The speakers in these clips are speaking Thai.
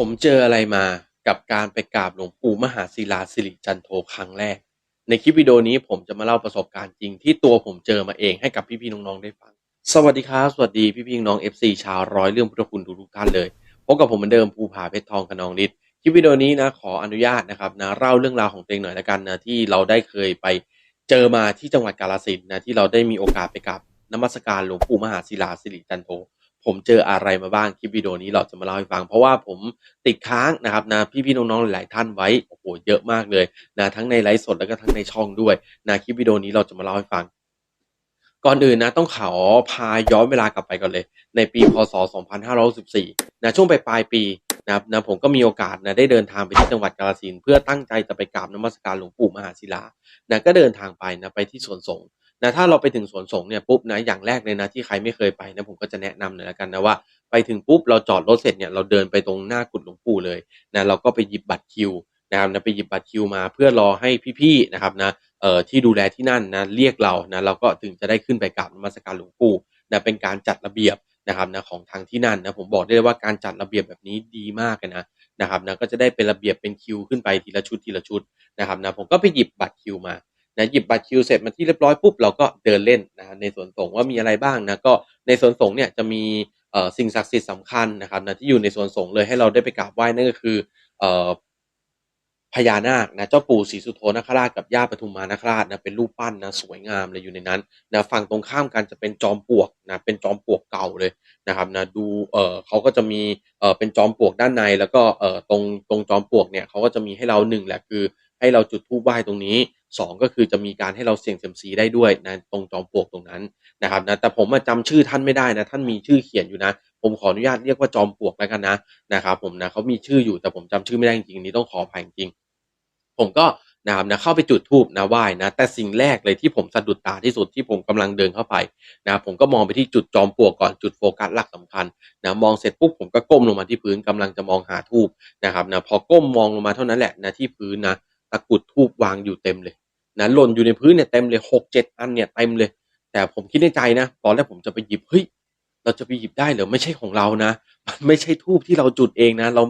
ผมเจออะไรมากับการไปกราบหลวงปู่มหาศิลาสิริจันโทครั้งแรก ในคลิปวิดีโอนี้ผมจะมาเล่าประสบการณ์จริงที่ตัวผมเจอมาเองให้กับพี่ๆน้องๆได้ฟัง สวัสดีครับสวัสดีพี่ๆน้อง FC ชาวร้อยเรื่องพุทธคุณทุกท่านเลยพบกับผมเหมือนเดิมภูผาเพชรทองกับน้องนิดคลิปวิดีโอนี้นะขออนุญาตนะครับนะเล่าเรื่องราวของตัวเองหน่อยละกันนะที่เราได้เคยไปเจอมาที่จังหวัดกาฬสินนะที่เราได้มีโอกาสไปกราบนมัสการหลวงปู่มหาศิลาสิริจันโท ผมเจออะไรมาบ้างคลิปวิดีโอนี้เราจะมาเล่าให้ฟัง เพราะว่าผมติดค้างนะครับนะพี่ๆน้องๆหลายท่านไว้โอ้โหเยอะมากเลยนะทั้งในไลฟ์สดแล้วก็ทั้งในช่องด้วยนะคลิปวิดีโอนี้เราจะมาเล่าให้ฟัง ก่อนอื่นนะต้องขอพาย้อนเวลากลับไปก่อนเลย ในปีพศ 2514นะช่วงปลายปีนะครับนะผมก็มีโอกาสนะได้เดินทางไปที่จังหวัดกาฬสินเพื่อตั้งใจจะไปกราบนมัสการหลวงปู่มหาศิลานะก็เดินทางไปนะไปที่สวนสงฆ์ นะถ้าเราไปถึงสวนสงเนี่ยปุ๊บนะอย่างแรกเลยนะที่ใครไม่เคยไปนะผมก็จะแนะนำหน่อยละกันนะว่าไปถึงปุ๊บเราจอดรถเสร็จเนี่ยเราเดินไปตรงหน้ากุฏหลวงปู่เลยนะเราก็ไปหยิบบัตรคิวนะครับนะไปหยิบบัตรคิวมาเพื่อรอให้พี่ๆนะครับนะเอ่อที่ดูแลที่นั่นนะเรียกเรานะเราก็ถึงจะได้ขึ้นไปกราบนมัสการหลวงปู่นะเป็นการจัดระเบียบนะครับนะของทางที่นั่นนะผมบอกได้เลยว่าการจัดระเบียบแบบนี้ดีมากเลยนะนะครับนะก็จะได้เป็นระเบียบเป็นคิวขึ้นไปทีละชุดทีละชุดนะครับนะผมก็ไปหยิบบัตรคิวมา นะหยิบบัตรคิวเสร็จมาที่เรียบร้อยปุ๊บเราก็เดินเล่นนะในสวนสงฆ์ว่ามีอะไรบ้างนะก็ในสวนสงฆ์เนี่ยจะมีสิ่งศักดิ์สิทธิ์สำคัญนะครับนะที่อยู่ในสวนสงฆ์เลยให้เราได้ไปกราบไหว้นั่นก็คืออพญานาคนะเจ้าปู่ศรีสุโธนคราชกับย่าปทุมมานาคราชนะเป็นรูปปั้นนะสวยงามเลยอยู่ในนั้นนะฝั่งตรงข้ามกันจะเป็นจอมปลวกนะเป็นจอมปลวกเก่าเลยนะครับนะดูเอ่อเขาก็จะมีเอ่อเป็นจอมปลวกด้านใน แล้วก็เอ่อตรงตรงจอมปลวกเนี่ยเขาก็จะมีให้เราหนึ่งแหละคือให้เราจุดธูปไหว้ตรงนี้สองก็คือจะมีการให้เราเสี่ยงเซียมซีได้ด้วยนะตรงจอมปลวกตรงนั้นนะครับนะแต่ผมจำชื่อท่านไม่ได้นะท่านมีชื่อเขียนอยู่นะ ผมขออนุญาตเรียกว่าจอมปลวกแล้วกันนะนะครับผมนะเขามีชื่ออยู่แต่ผมจำชื่อไม่ได้จริงๆนี้ต้องขออภัยจริงผมก็นะครับนะเข้าไปจุดธูปนะไหว้นะแต่สิ่งแรกเลยที่ผมสะดุดตาที่สุดที่ผมกำลังเดินเข้าไปนะผมก็มองไปที่จุดจอมปลวกก่อนจุดโฟกัสหลักสำคัญนะมองเสร็จปุ๊บผมก็ก้มลงมาที่พื้นกำลังจะมองหาธูปนะครับนะพอก้มมองลงมาเท่านั้นแหละนะที่พื้นนะ ตะกุดธูปวางอยู่เต็มเลยนะหล่นอยู่ในพื้นเนี่ยเต็มเลยหกเจ็ดอันเนี่ยเต็มเลย แต่ผมคิดในใจนะตอนแรกผมจะไปหยิบเฮ้ยเราจะไปหยิบได้เหรือไม่ใช่ของเรานะ มันไม่ใช่ทูบที่เราจุดเองนะ เรา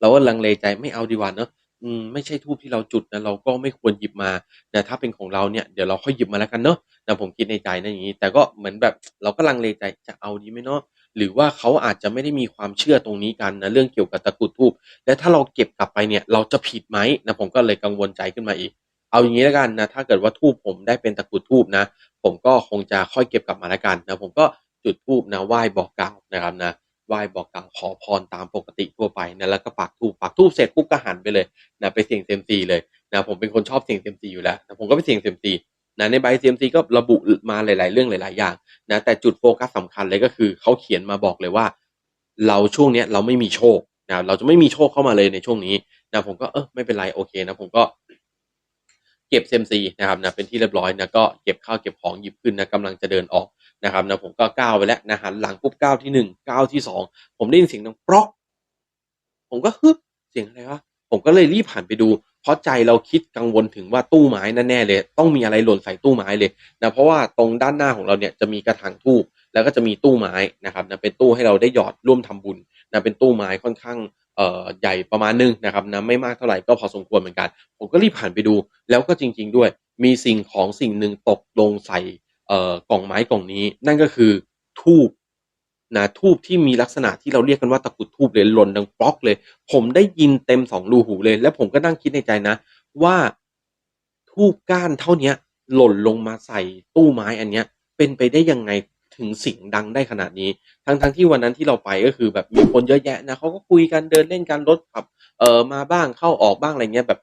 เราก็ลังเลใจไม่เอาดีกว่าเนอะอืมไม่ใช่ทูบที่เราจุดนะเราก็ไม่ควรหยิบมานะถ้าเป็นของเราเนี่ยเดี๋ยวเราค่อยหยิบมาแล้วกันเนอะนะผมคิดในใจนะอย่างนี้ แต่ก็เหมือนแบบเราก็ลังเลใจจะเอาดีไหมเนาะ หรือว่าเขาอาจจะไม่ได้มีความเชื่อตรงนี้กันนะเรื่องเกี่ยวกับตะกุดทูบและถ้าเราเก็บกลับไปเนี่ยเราจะผิดไหมนะผมก็เลยกังวลใจขึ้นมาอีก เอาอย่างนี้แล้วกันนะถ้าเกิดว่าทูบผมได้เป็นตะกุดทูบนะ ผมก็คงจะค่อยเก็บกลับมาแล้วกันนะผมก็จุดทูบนะไหว้บอกกล่าวนะครับนะไหว้บอกกล่าวขอพรตามปกติทั่วไปนะแล้วก็ปักทูบปักทูบเสร็จปุ๊บก็หันไปเลยนะไปเสี่ยงเซมซีเลยนะผมเป็นคนชอบเสี่ยงเซมซีอยู่แล้วนะผมก็ไปเสี่ยงเซมซี นะในใบเซยมซีก็ระบุมาหลาย ๆ เรื่องหลาย ๆ อย่างนะแต่จุดโฟกัสสำคัญเลยก็คือเขาเขียนมาบอกเลยว่า เราช่วงเนี้ยเราไม่มีโชคนะเราจะไม่มีโชคเข้ามาเลยในช่วงนี้นะผมก็เออไม่เป็นไรโอเคนะผมก็เก็บเซมซีนะครับนะเป็นที่เรียบร้อยนะก็เก็บข้าวเก็บของหยิบขึ้นนะกำลังจะเดินออกนะครับนะผมก็ก้าวไปแล้วนะหันหลังปุ๊บก้าวที่หนึ่งก้าวที่สองผมได้ยินเสียงดังปรอก ผมก็ฮึบเสียงอะไรวะผมก็เลยรีบหันไปดู เพราะใจเราคิดกังวลถึงว่าตู้ไม้นั่นแน่เลย ต้องมีอะไรหล่นใส่ตู้ไม้เลยนะเพราะว่าตรงด้านหน้าของเราเนี่ยจะมีกระถางทูบแล้วก็จะมีตู้ไม้นะครับนะเป็นตู้ให้เราได้หยอดร่วมทำบุญนะเป็นตู้ไม้ค่อนข้างเอ่อใหญ่ประมาณนึงนะครับนะไม่มากเท่าไหร่ก็พอสมควรเหมือนกัน ผมก็รีบหันไปดู แล้วก็จริง ๆ ด้วย มีสิ่งของสิ่งหนึ่งตกลงใส่เอ่อกล่องไม้กล่องนี้ นั่นก็คือทูบ นะทูบที่มีลักษณะที่เราเรียกกันว่าตะกุดทูบเลยหล่นดังป๊อกเลย ผมได้ยินเต็มสองรูหูเลย แล้วผมก็นั่งคิดในใจนะ ว่าทูบก้านเท่าเนี้ย หล่นลงมาใส่ตู้ไม้อันเนี้ย เป็นไปได้ยังไงถึงเสียงดังได้ขนาดนี้ ทั้งทั้งที่วันนั้นที่เราไปก็คือแบบมีคนเยอะแยะนะเขาก็คุยกันเดินเล่นกันรถขับ เออมาบ้างเข้าออกบ้างอะไรเงี้ยแบบ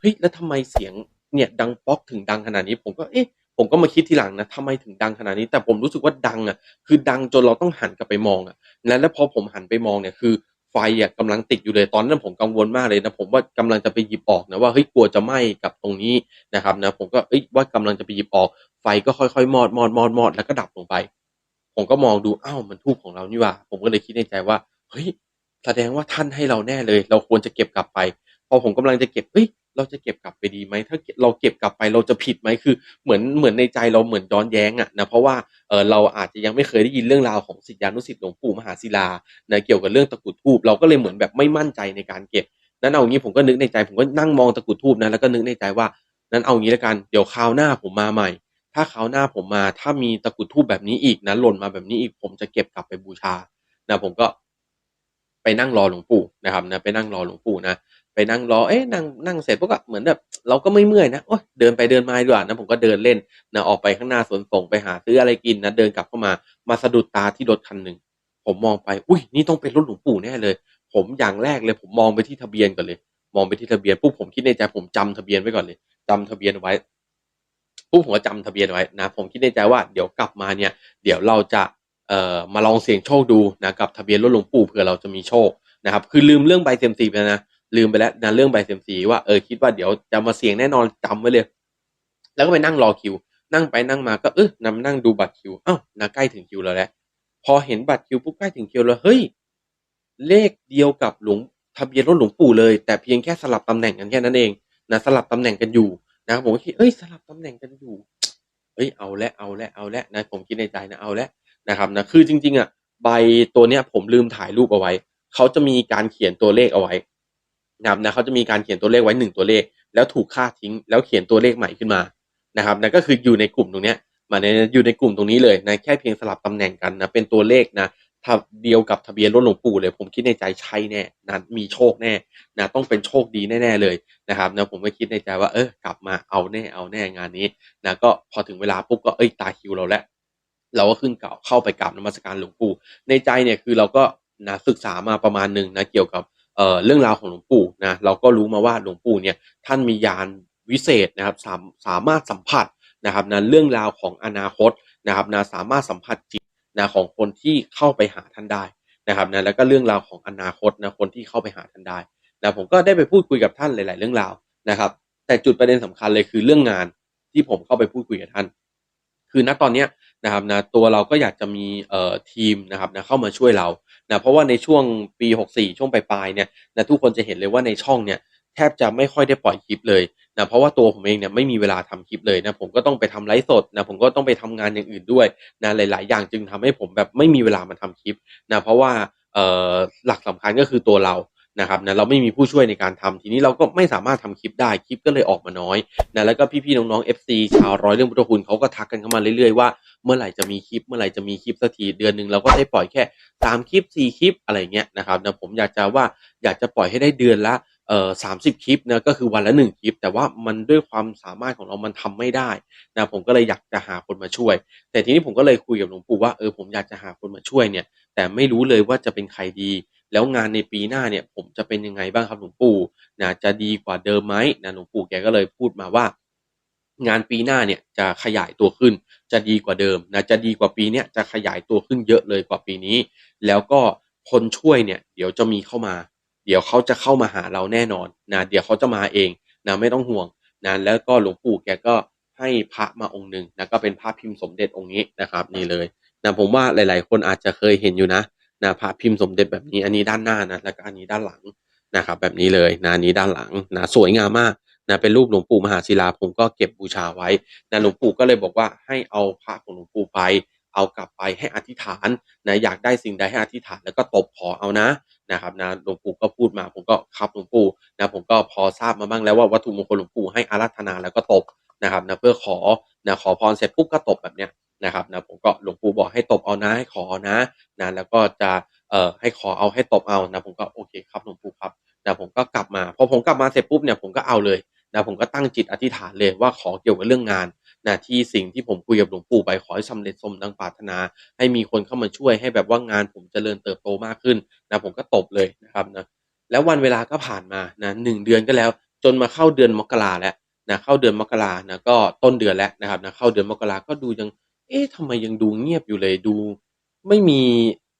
เฮ้ยแล้วทำไมเสียงเนี่ยดังป๊อกถึงดังขนาดนี้ ผมก็เอ๊ะ ผมก็มาคิดทีหลังนะทำไมถึงดังขนาดนี้ แต่ผมรู้สึกว่าดังอะ คือดังจนเราต้องหันกลับไปมองอะ แล้วแล้วพอผมหันไปมองเนี่ยคือไฟอะกำลังติดอยู่เลยตอนนั้นผมกังวลมากเลยนะผมว่ากำลังจะไปหยิบออกนะว่าเฮ้ยกลัวจะไหม้กับตรงนี้นะครับนะผมก็เอ้ยว่ากำลังจะไปหยิบออก ไฟก็ค่อยๆมอดมอดมอดมอดแล้วก็ดับลงไป ผมก็มองดูอ้าวมันทูบของเรานี่ว่า ผมก็เลยคิดในใจว่าเฮ้ยแสดงว่าท่านให้เราแน่เลย เราควรจะเก็บกลับไปพอผมกำลังจะเก็บเฮ้ย เราจะเก็บกลับไปดีไหมถ้าเราเก็บกลับไปเราจะผิดไหมคือเหมือนเหมือนในใจเราเหมือนย้อนแย้งอะนะเพราะว่าเออเราอาจจะยังไม่เคยได้ยินเรื่องราวของศิษยานุศิษย์หลวงปู่มหาศิลานะเกี่ยวกับเรื่องตะกุดทูบเราก็เลยเหมือนแบบไม่มั่นใจในการเก็บนั้นเอางี้ผมก็นึกในใจผมก็นั่งมองตะกุดทูบนะแล้วก็นึกในใจว่านั้นเอางี้แล้วกันเดี๋ยวคราวหน้าผมมาใหม่ ถ้าคราวหน้าผมมาถ้ามีตะกุดทูบแบบนี้อีกนะหล่นมาแบบนี้อีกผมจะเก็บกลับไปบูชานะผมก็ไปนั่งรอหลวงปู่นะครับนะไปนั่งรอหลวงปู่นะ ไปนั่งรอ เอ๊ะนั่งนั่งเสร็จพวกก็เหมือนแบบเราก็ไม่เมื่อยนะโอ๊ยเดินไปเดินมาดีกว่านะผมก็เดินเล่นนะออกไปข้างหน้าสวนส่งไปหาซื้ออะไรกินนะเดินกลับเข้ามามาสะดุดตาที่รถคันหนึ่งผมมองไป อุ้ยนี่ต้องเป็นรถหลวงปู่แน่เลย ผมอย่างแรกเลย ผมมองไปที่ทะเบียนก่อนเลย มองไปที่ทะเบียนปุ๊บผมคิดในใจผมจำทะเบียนไว้ก่อนเลยจำทะเบียนไว้ปุ๊บผมก็จำทะเบียนไว้นะ ผมคิดในใจว่าเดี๋ยวกลับมาเนี่ย เดี๋ยวเราจะเอ่อมาลองเสี่ยงโชคดูนะกับทะเบียนรถหลวงปู่เผื่อเราจะมีโชคนะครับ คือลืมเรื่องใบเซมซีไปนะ ลืมไปแล้วนะเรื่องใบเซมซีว่าเออคิดว่าเดี๋ยวจะมาเสี่ยงแน่นอนจำไว้เลย แล้วก็ไปนั่งรอคิว นั่งไปนั่งมาก็เออนำนั่งดูบัตรคิวอ้าวนะใกล้ถึงคิวแล้วแหละพอเห็นบัตรคิวปุ๊บใกล้ถึงคิวแล้วเฮ้ยเลขเดียวกับหลวงทะเบียนรถหลวงปู่เลย แต่เพียงแค่สลับตำแหน่งกันแค่นั้นเองนะสลับตำแหน่งกันอยู่นะผมก็คิดเอ้ยสลับตำแหน่งกันอยู่ เอ้ยเอาและเอาและเอาและนะผมคิดในใจนะเอาและนะครับนะคือจริง ๆอะใบตัวเนี้ยผมลืมถ่ายรูปเอาไว้เขาจะมีการเขียนตัวเลขเอาไว้ นะครับนะเขาจะมีการเขียนตัวเลขไว้หนึ่งตัวเลข แล้วถูกค่าทิ้ง แล้วเขียนตัวเลขใหม่ขึ้นมานะครับนั่นก็คืออยู่ในกลุ่มตรงนี้มาในอยู่ในกลุ่มตรงนี้เลยนะแค่เพียงสลับตำแหน่งกันนะเป็นตัวเลขนะทับเดียวกับทะเบียนรถหลวงปู่เลย ผมคิดในใจใช่แน่นะมีโชคแน่นะต้องเป็นโชคดีแน่ๆเลยนะครับนะผมก็คิดในใจว่าเออกลับมาเอาแน่เอาแน่งานนี้นะก็พอถึงเวลาปุ๊บก็เอ้ยตาคิวเราแล้วเราก็ขึ้นเก่าเข้าไปกราบนมัสการหลวงปู่ในใจเนี่ยคือเราก็นะศึกษามาประมาณหนึ่งนะเกี่ยวกับ เอ่อเรื่องราวของหลวงปู่นะเราก็รู้มาว่าหลวงปู่เนี่ยท่านมียานวิเศษนะครับสามสามารถสัมผัสนะครับนะเรื่องราวของอนาคตนะครับนะสามารถสัมผัสจิตนะของคนที่เข้าไปหาท่านได้นะครับนะแล้วก็เรื่องราวของอนาคตนะคนที่เข้าไปหาท่านได้นะผมก็ได้ไปพูดคุยกับท่านหลาย ๆ เรื่องราวนะครับ แต่จุดประเด็นสำคัญเลยคือเรื่องงานที่ผมเข้าไปพูดคุยกับท่าน คือณตอนเนี้ยนะครับนะตัวเราก็อยากจะมีเอ่อทีมนะครับนะเข้ามาช่วยเรา นะเพราะว่าในช่วงปี 64 ช่วงปลายๆเนี่ยนะทุกคนจะเห็นเลยว่าในช่องเนี่ยแทบจะไม่ค่อยได้ปล่อยคลิปเลยนะเพราะว่าตัวผมเองเนี่ยไม่มีเวลาทำคลิปเลยนะผมก็ต้องไปทำไลฟ์สดนะผมก็ต้องไปทำงานอย่างอื่นด้วยนะหลาย ๆ อย่างจึงทำให้ผมแบบไม่มีเวลามาทำคลิปนะเพราะว่าหลักสำคัญก็คือตัวเรา นะครับนะเราไม่มีผู้ช่วยในการทำทีนี้เราก็ไม่สามารถทำคลิปได้คลิปก็เลยออกมาน้อยนะแล้วก็พี่ๆน้องๆ FC ชาวร้อยเรื่องพุทธคุณเขาก็ทักกันเข้ามาเรื่อยๆว่าเมื่อไหร่จะมีคลิปเมื่อไหร่จะมีคลิปสักทีเดือนหนึ่งเราก็ได้ปล่อยแค่สามคลิปสี่คลิปอะไรเงี้ยนะครับนะผมอยากจะว่าอยากจะปล่อยให้ได้เดือนละเอ่อสามสิบคลิปนะก็คือวันละหนึ่งคลิป แต่ว่ามันด้วยความสามารถของเรามันทำไม่ได้นะผมก็เลยอยากจะหาคนมาช่วย แต่ทีนี้ผมก็เลยคุยกับหลวงปู่ว่าเออผมอยากจะหาคนมาช่วยเนี่ย แต่ไม่รู้เลยว่าจะเป็นใครดี แล้วงานในปีหน้าเนี่ยผมจะเป็นยังไงบ้างครับหลวงปู่นะจะดีกว่าเดิมไหมนะหลวงปู่แกก็เลยพูดมาว่า งานปีหน้าเนี่ยจะขยายตัวขึ้น จะดีกว่าเดิมนะจะดีกว่าปีเนี้ยจะขยายตัวขึ้นเยอะเลยกว่าปีนี้ แล้วก็คนช่วยเนี่ยเดี๋ยวจะมีเข้ามา เดี๋ยวเขาจะเข้ามาหาเราแน่นอนนะเดี๋ยวเขาจะมาเองนะไม่ต้องห่วงนะแล้วก็หลวงปู่แกก็ให้พระมาองค์หนึ่งนะก็เป็นพระพิมพ์สมเด็จองค์นี้นะครับ นี่เลยนะผมว่าหลาย ๆ คนอาจจะเคยเห็นอยู่นะ นะพระพิมพ์สมเด็จแบบนี้อันนี้ด้านหน้านะแล้วก็อันนี้ด้านหลังนะครับแบบนี้เลยนะอันนี้ด้านหลังนะสวยงามมากนะเป็นรูปหลวงปู่มหาศิลาผมก็เก็บบูชาไว้นะหลวงปู่ก็เลยบอกว่าให้เอาพระของหลวงปู่ไป เอากลับไปให้อธิษฐานนะอยากได้สิ่งใดให้อธิษฐานแล้วก็ตบขอเอานะนะครับนะหลวงปู่ก็พูดมาผมก็ครับหลวงปู่นะผมก็พอทราบมาบ้างแล้วว่าวัตถุมงคลหลวงปู่ให้อารัธนาแล้วก็ตบนะครับนะเพื่อขอนะขอพรเสร็จปุ๊บก็ตบแบบเนี้ย นะครับนะผมก็หลวงปู่บอกให้ตบเอานะให้ขอนะนะแล้วก็จะเอ่อให้ขอเอาให้ตบเอานะผมก็โอเคครับหลวงปู่ครับนะผมก็กลับมาพอผมกลับมาเสร็จปุ๊บเนี่ยผมก็เอาเลยนะผมก็ตั้งจิตอธิษฐานเลยว่าขอเกี่ยวกับเรื่องงานนะที่สิ่งที่ผมคุยกับหลวงปู่ไปขอให้สำเร็จสมดังปรารถนา ให้มีคนเข้ามาช่วยให้แบบว่างานผมจเจริญเติบโตมากขึ้นนะผมก็ตบเลยนะครับนะแล้ววันเวลาก็ผ่านมานะหนึ่งเดือนก็แล้ว จนมาเข้าเดือนมกราแล้วนะเข้าเดือนมกรานะก็ต้นเดือนแล้วนะครับนะเข้าเดือนมกราก็ดูยัง เอ๊ะทำไมยังดูเงียบอยู่เลยดู ไม่มี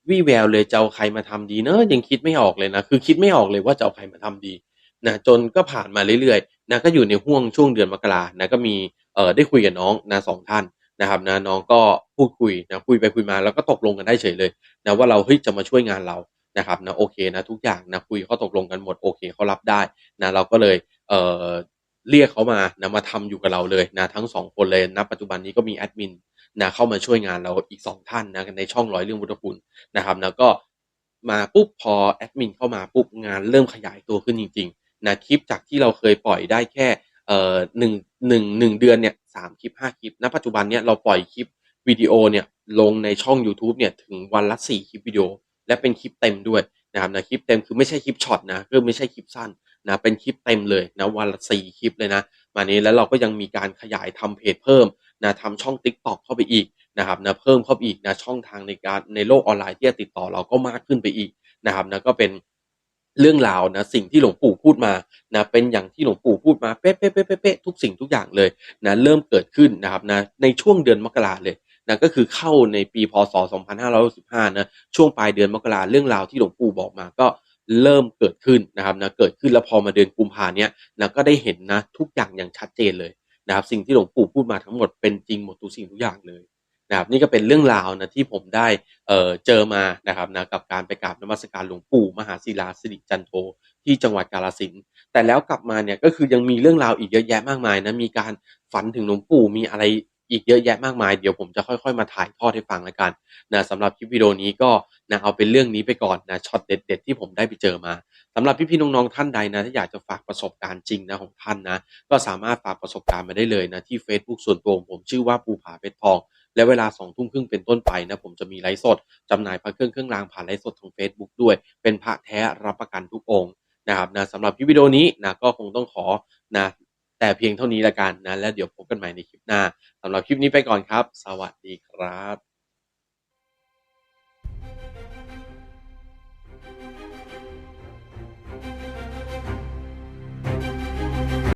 วี่แววเลยจะเอาใครมาทำดีเนอะยังคิดไม่ออกเลยนะ คือคิดไม่ออกเลยว่าจะเอาใครมาทำดีนะจนก็ผ่านมาเรื่อยๆนะก็อยู่ในห่วงช่วงเดือนมกรานะก็มีเอ่อได้คุยกับน้องนะสองท่านนะครับนะน้องก็พูดคุยนะคุยไปคุยมาแล้วก็ตกลงกันได้เฉยเลยนะว่าเราเฮ้ยจะมาช่วยงานเรานะครับนะโอเคนะทุกอย่างนะคุยเข้อตกลงกันหมดโอเคเขารับได้นะเราก็เลยเออ เรียกเขามานะมาทำอยู่กับเราเลยนะทั้งสองคนเลยณปัจจุบันนี้ก็มีแอดมินนะเข้ามาช่วยงานเราอีกสองท่านนะในช่องร้อยเรื่องพุทธคุณนะครับนะก็มาปุ๊บพอแอดมินเข้ามาปุ๊บงานเริ่มขยายตัวขึ้นจริงๆนะคลิปจากที่เราเคยปล่อยได้แค่เอ่อหนึ่งหนึ่งหนึ่งเดือนเนี่ยสามคลิปห้าคลิปณปัจจุบันเนี่ยเราปล่อยคลิปวิดีโอเนี่ยลงในช่อง YouTube เนี่ยถึงวันละสี่คลิปวิดีโอ และเป็นคลิปเต็มด้วยนะครับนะคลิปเต็มคือไม่ใช่คลิปช็อตนะคือไม่ใช่คลิปสั้น นะเป็นคลิปเต็มเลยนะวันละสี่คลิปเลยนะมานี้แล้วเราก็ยังมีการขยายทำเพจเพิ่มนะทำช่อง Tik t o อกเข้าไปอีกนะครับนะเพิ่มเข้าไปอีกนะช่องทางในการในโลกออนไลน์ที่จะติดต่อเราก็มากขึ้นไปอีกนะครับนะก็เป็นเรื่องราวนะสิ่งที่หลวงปู่พูดมานะเป็นอย่างที่หลวงปู่พูดมาเป๊ะเป๊ะเป๊ะเป๊ะทุกสิ่งทุกอย่างเลยนะเริ่มเกิดขึ้นนะครับนะในช่วงเดือนมกราเลยนะก็คือเข้าในปีพศ 2565นะช่วงปลายเดือนมกราเรื่องราวที่หลวงปู่บอกมาก็ เริ่มเกิดขึ้นนะครับนะเกิดขึ้นแล้วพอมาเดือนกุมภาเนี้ยนะก็ได้เห็นนะทุกอย่างอย่างชัดเจนเลยนะครับสิ่งที่หลวงปู่พูดมาทั้งหมดเป็นจริงหมดทุกสิ่งทุกอย่างเลยนะครับนี่ก็เป็นเรื่องราวนะที่ผมได้เอ่อเจอมานะครับนะกับการไปกราบนมัสการหลวงปู่มหาศิลาสิริจันโทที่จังหวัดกาฬสินแต่แล้วกลับมาเนี่ยก็คือยังมีเรื่องราวอีกเยอะแยะมากมายนะมีการฝันถึงหลวงปู่มีอะไร อีกเยอะแยะมากมายเดี๋ยวผมจะค่อยๆ มาถ่ายทอดให้ฟังแล้วกันนะสำหรับคลิปวิดีโอนี้ก็นะเอาเป็นเรื่องนี้ไปก่อนนะช็อตเด็ด ๆ ที่ผมได้ไปเจอมาสำหรับพี่ๆน้องๆท่านใดนะ ถ้าอยากจะฝากประสบการณ์จริงนะของท่านนะ ก็สามารถฝากประสบการณ์มาได้เลยนะที่ Facebook ส่วนตัวของผมชื่อว่าภูผาเพชรทองและเวลาสองทุ่มครึ่งเป็นต้นไปนะผมจะมีไลฟ์สดจำหน่ายพระเครื่องเครื่องรางผ่านไลฟ์สดทาง Facebook ด้วย เป็นพระแท้รับประกันทุกองค์นะครับนะสำหรับคลิปวิดีโอนี้นะก็คงต้องขอนะ แต่เพียงเท่านี้ละกันนะ แล้วเดี๋ยวพบกันใหม่ในคลิปหน้าสำหรับคลิปนี้ไปก่อนครับ สวัสดีครับ